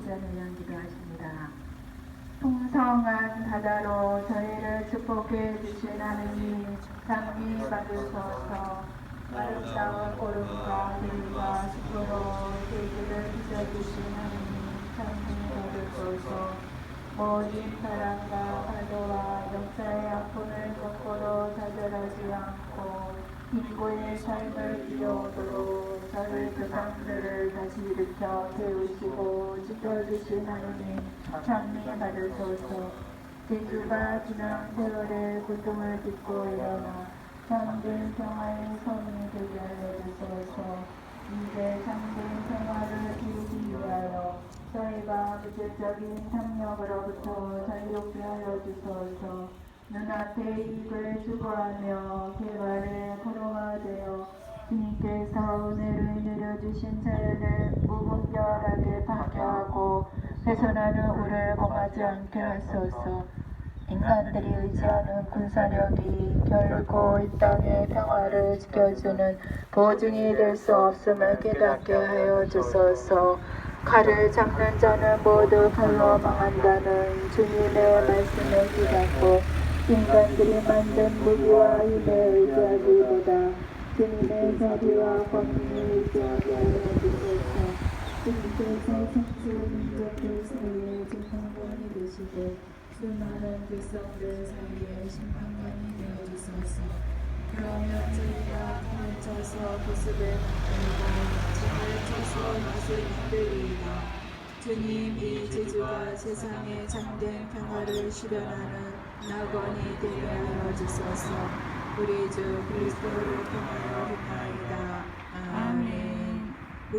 기도를 위한 기도하십니다. 풍성한 바다로 저희를 축복해 주신 하느님 장미 받으셔서 아름다운 오름과 들과 숲으로 세계를 빚어주신 하느님 장미 받으셔서 모든 사랑과 파도와 역사의 아픔을 거꾸로 좌절하지 않고 인고의 삶을 이어오도 록 저를 그 상들을 다시 일으켜 세우시고 지켜주신 하느님 장미 받으소서 제주가 지난 세월의 고통을 딛고 일어나 참된 평화의 성이 되게 하여 주소서. 이제 참된 평화를 이루기 위하여 저희가 무질적인 탐욕으로부터 자유롭게 하여 주소서. 눈앞의 이익을 추구하며 개발의 포로가 되어 주신 자연을 무분별하게 파괴하고 훼손하는 우를 범하지 않게 하소서. 인간들이 의지하는 군사력이 결코 이 땅의 평화를 지켜주는 보증이 될 수 없음을 깨닫게 하여 주소서. 칼을 잡는 자는 모두 칼로 망한다는 주님의 말씀을 깨닫고 인간들이 만든 무기와 힘에 의지하기보다 주님의 자비와 권위에 의지하게 하여 주소서 주님께서 천주 민족들 사이에 재판관이 되시고 수많은 백성들 사이에 심판관이 되어주소서 그러면 저희가 칼을 쳐서 보습을 만들고 짐을 쳐서 맛을 만들리이다 주님 이 제주가 세상에 참된 평화를 실현하는 낙원이 되게 하여 주소서. 우리 주 그리스도를 통하여